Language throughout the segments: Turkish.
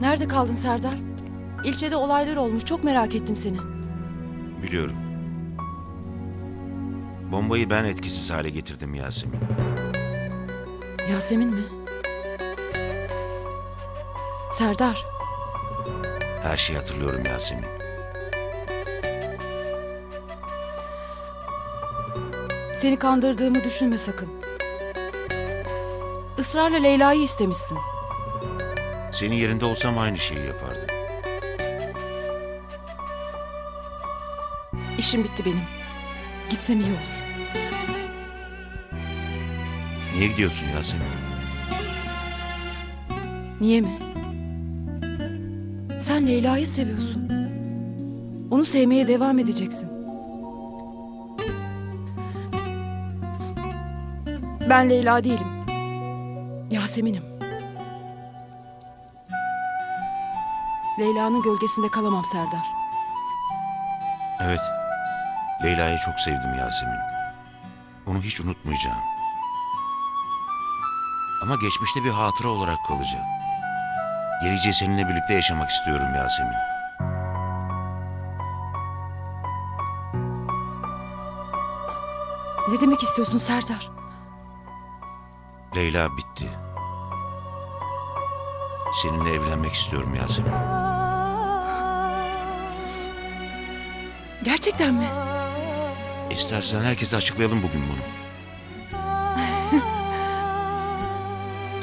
Nerede kaldın Serdar? İlçede olaylar olmuş. Çok merak ettim seni. Biliyorum. Bombayı ben etkisiz hale getirdim Yasemin. Yasemin mi? Serdar, Her şeyi hatırlıyorum Yasemin. seni kandırdığımı düşünme sakın. Israrla Leyla'yı istemişsin. Senin yerinde olsam aynı şeyi yapardım. İşim bitti benim. Gitsem iyi olur. Niye gidiyorsun Yasemin? Niye mi? Sen Leyla'yı seviyorsun. Onu sevmeye devam edeceksin. Ben Leyla değilim. Yasemin'im. Leyla'nın gölgesinde kalamam Serdar. Evet. Leyla'yı çok sevdim Yasemin. Onu hiç unutmayacağım. Ama geçmişte bir hatıra olarak kalacak. Geleceği seninle birlikte yaşamak istiyorum Yasemin. Ne demek istiyorsun Serdar? Leyla bitti. Seninle evlenmek istiyorum Yasemin. Gerçekten mi? İstersen herkese açıklayalım bugün bunu.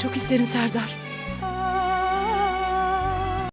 Çok isterim Serdar.